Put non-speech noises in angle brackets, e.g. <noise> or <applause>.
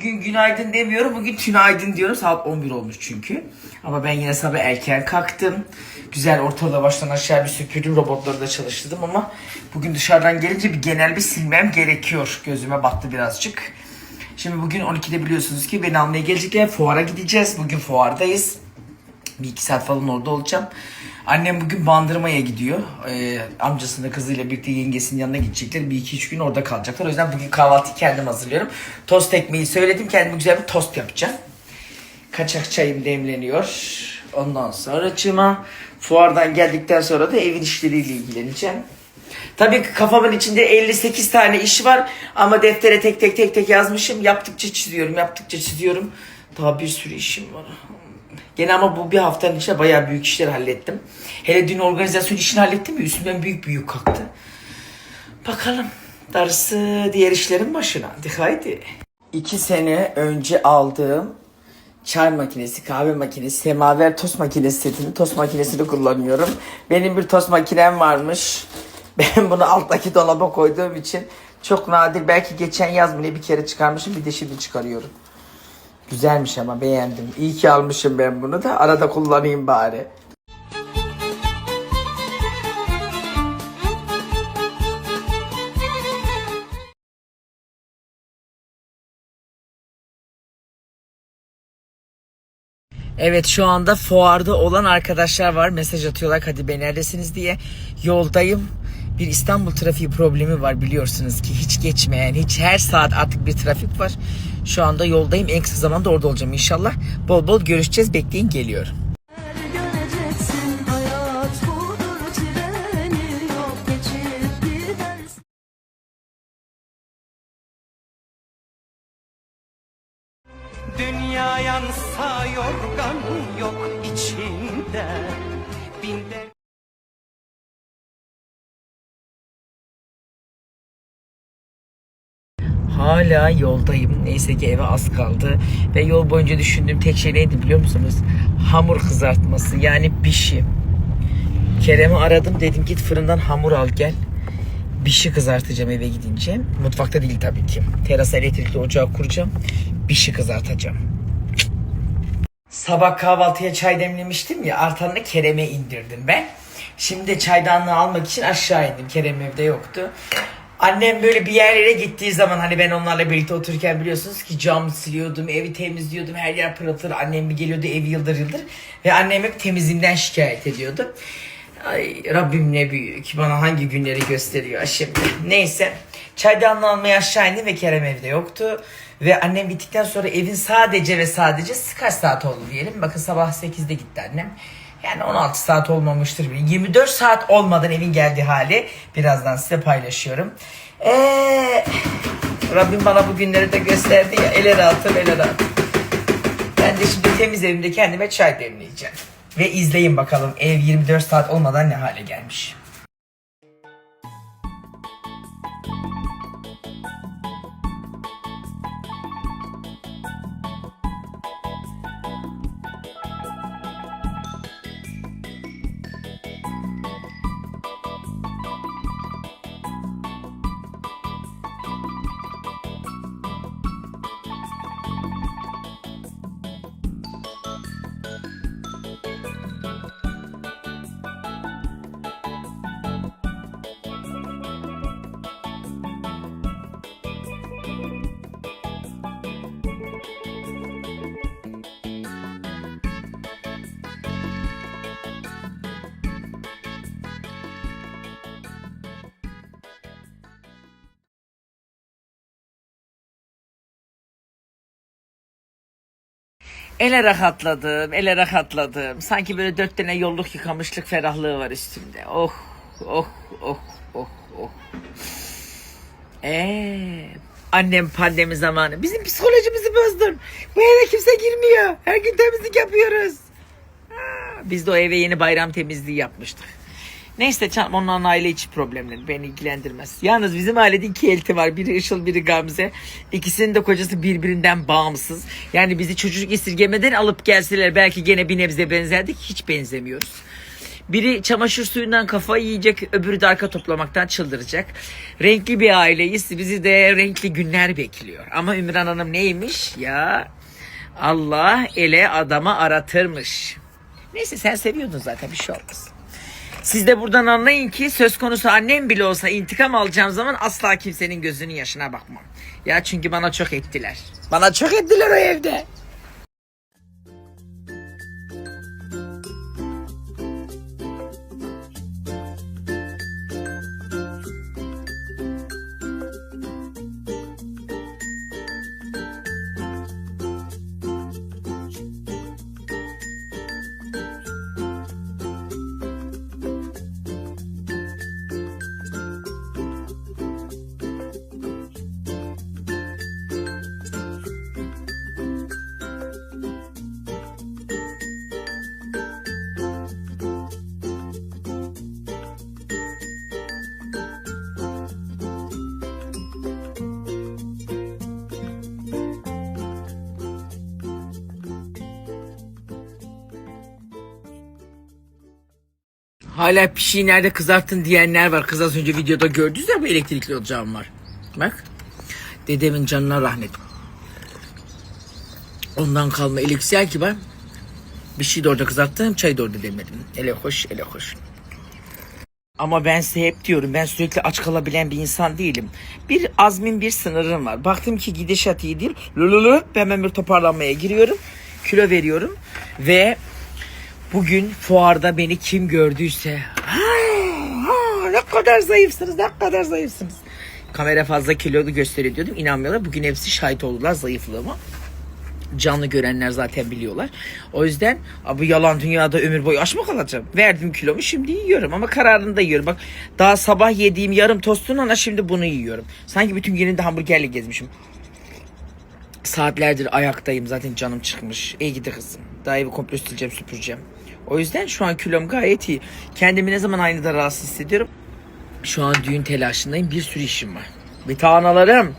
Bugün günaydın demiyorum. Bugün tünaydın diyorum. Saat 11 olmuş çünkü. Ama ben yine sabah erken kalktım. Güzel ortalığı baştan aşağı bir süpürdüm. Robotları da çalıştırdım ama bugün dışarıdan gelince bir genel bir silmem gerekiyor. Gözüme battı birazcık. Şimdi bugün 12'de biliyorsunuz ki beni almaya gelecekler. Fuara gideceğiz. Bugün fuardayız. Bir iki saat falan orada olacağım. Annem bugün Bandırma'ya gidiyor. Ee, amcasının kızıyla birlikte yengesinin yanına gidecekler. Bir iki üç gün orada kalacaklar. O yüzden bugün kahvaltıyı kendim hazırlıyorum. Tost ekmeği söyledim. Kendime güzel bir tost yapacağım. Kaçak çayım demleniyor. Ondan sonra çıma fuardan geldikten sonra da evin işleriyle ilgileneceğim. Tabii ki kafamın içinde 58 tane iş var ama deftere tek tek tek tek yazmışım. Yaptıkça çiziyorum, yaptıkça çiziyorum. Daha bir sürü işim var. Gene ama bu bir haftanın içinde bayağı büyük işler hallettim. Hele dün organizasyon işini hallettim ya üstümden büyük büyük kalktı. Bakalım darısı diğer işlerin başına. Haydi. İki sene önce aldığım çay makinesi, kahve makinesi, semaver tost makinesi setini, tost makinesini kullanıyorum. Benim bir tost makinem varmış. <laughs> Ben bunu alttaki dolaba koyduğum için çok nadir. Belki geçen yaz bile bir kere çıkarmışım bir de şimdi çıkarıyorum. Güzelmiş ama beğendim. İyi ki almışım ben bunu da arada kullanayım bari. Evet şu anda fuarda olan arkadaşlar var. Mesaj atıyorlar hadi be neredesiniz diye. Yoldayım. Bir İstanbul trafiği problemi var biliyorsunuz ki. Hiç geçmeyen, hiç her saat artık bir trafik var. Şu anda yoldayım. En kısa zamanda orada olacağım inşallah. Bol bol görüşeceğiz. Bekleyin geliyorum. Hala yoldayım. Neyse ki eve az kaldı. Ve yol boyunca düşündüğüm tek şey neydi biliyor musunuz? Hamur kızartması yani bişi. Kerem'i aradım dedim git fırından hamur al gel. Bişi kızartacağım eve gidince. Mutfakta değil tabii ki. Terasa elektrikli ocağı kuracağım. Bişi kızartacağım. Sabah kahvaltıya çay demlemiştim ya artanını Kerem'e indirdim ben. Şimdi de çaydanlığı almak için aşağı indim. Kerem evde yoktu. Annem böyle bir yerlere gittiği zaman hani ben onlarla birlikte otururken biliyorsunuz ki cam siliyordum, evi temizliyordum, her yer pırıl pırıl. Annem bir geliyordu evi yıldır yıldır ve annem hep temizliğimden şikayet ediyordu. Ay Rabbim ne büyük bana hangi günleri gösteriyor şimdi. Neyse çaydanlığı almaya aşağı indim ve Kerem evde yoktu. Ve annem gittikten sonra evin sadece ve sadece kaç saat oldu diyelim. Bakın sabah 8'de gitti annem. Yani 16 saat olmamıştır bile. 24 saat olmadan evin geldiği hali birazdan size paylaşıyorum. Eee Rabbim bana bu günleri de gösterdi ya. Ele rahatım ele rahatım. Ben de şimdi temiz evimde kendime çay demleyeceğim. Ve izleyin bakalım ev 24 saat olmadan ne hale gelmiş. Ele rahatladım, ele rahatladım. Sanki böyle dört tane yolluk yıkamışlık ferahlığı var üstümde. Oh, oh, oh, oh, oh. Ee, annem pandemi zamanı. Bizim psikolojimizi bozdun. Bu eve kimse girmiyor. Her gün temizlik yapıyoruz. Biz de o eve yeni bayram temizliği yapmıştık. Neyse canım onların aile içi problemleri beni ilgilendirmez. Yalnız bizim ailede iki elti var. Biri Işıl biri Gamze. İkisinin de kocası birbirinden bağımsız. Yani bizi çocuk esirgemeden alıp gelseler belki gene bir nebze benzerdik. Hiç benzemiyoruz. Biri çamaşır suyundan kafayı yiyecek, öbürü de arka toplamaktan çıldıracak. Renkli bir aileyiz. Bizi de renkli günler bekliyor. Ama Ümran Hanım neymiş ya? Allah ele adama aratırmış. Neyse sen seviyordun zaten bir şey olmaz. Siz de buradan anlayın ki söz konusu annem bile olsa intikam alacağım zaman asla kimsenin gözünün yaşına bakmam. Ya çünkü bana çok ettiler. Bana çok ettiler o evde. Hala pişiyi nerede kızarttın diyenler var. Kız az önce videoda gördünüz ya bu elektrikli ocağım var. Bak. Dedemin canına rahmet. Ondan kalma eliksiyel ki ben. Bir şey de orada kızarttım, çay da orada demedim. Ele hoş, ele hoş. Ama ben size hep diyorum ben sürekli aç kalabilen bir insan değilim. Bir azmin bir sınırım var. Baktım ki gidişat iyi değil. Lululu hemen bir toparlanmaya giriyorum. Kilo veriyorum. Ve bugün fuarda beni kim gördüyse "Ha, ha, ne kadar zayıfsınız ne kadar zayıfsınız. Kamera fazla kilolu gösteriyor diyordum. İnanmıyorlar. Bugün hepsi şahit oldular zayıflığıma canlı görenler zaten biliyorlar. O yüzden "Aa, bu yalan dünyada ömür boyu aç mı kalacağım? Verdim kilomu şimdi yiyorum ama kararını da yiyorum. Bak daha sabah yediğim yarım tostun ana şimdi bunu yiyorum. Sanki bütün gününde hamburgerle gezmişim. Saatlerdir ayaktayım zaten canım çıkmış. İyi gidi kızım. Daha evi komple sileceğim süpüreceğim. O yüzden şu an kilom gayet iyi. Kendimi ne zaman aynı da rahatsız hissediyorum. Şu an düğün telaşındayım. Bir sürü işim var. Bir tanelarım.